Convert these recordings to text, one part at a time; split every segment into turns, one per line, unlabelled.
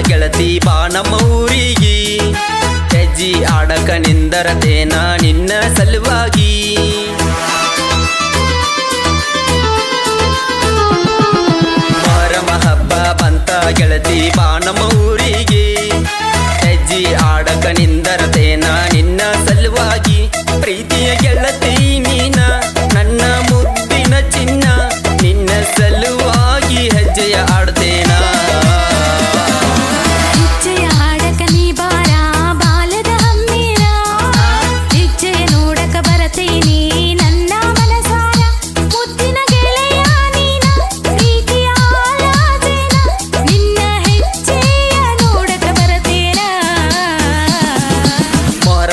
ಗೆಳತಿ ಬಾ ನಮ್ಮ ಊರಿಗೆ. ಹೆಜ್ಜಿ ಆಡಕ ನಿಂದರದೇನ ನಿನ್ನ ಸಲುವಾಗಿ.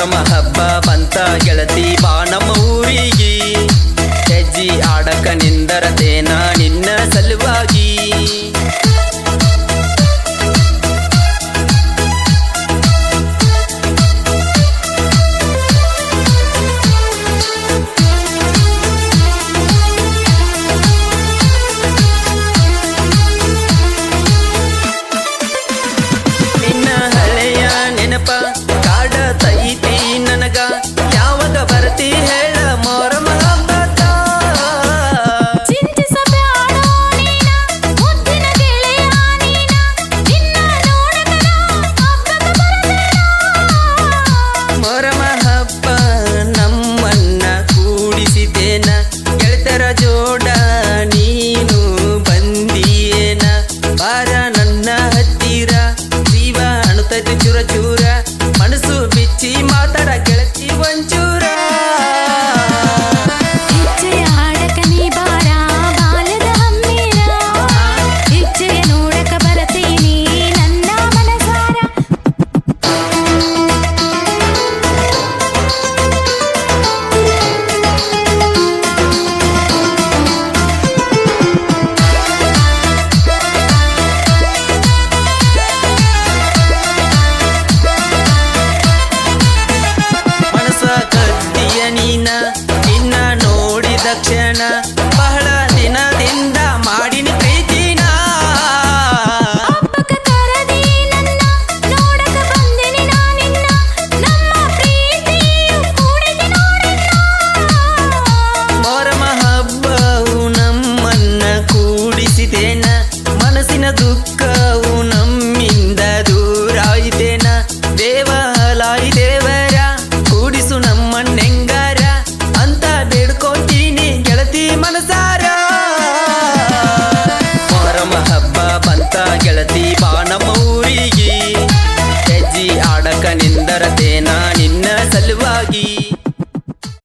ಮಹಬ್ಬ ಬಂತ ಗೆಳತಿ ಬಾ Aventura to ಕ್ಷಣ ಬಹಳ ದಿನದಿಂದ ಮಾಡಿನ ಪ್ರೀತಿ ಮೊರಮ ಹಬ್ಬವು ಕೂಡಿಸಿದೇನ ಮನಸ್ಸಿನ ದುಃಖವು ನಮ್ಮಿಂದ ದೂರಾಯಿತೇನ. ದೇವಲಾಯಿತೆ ही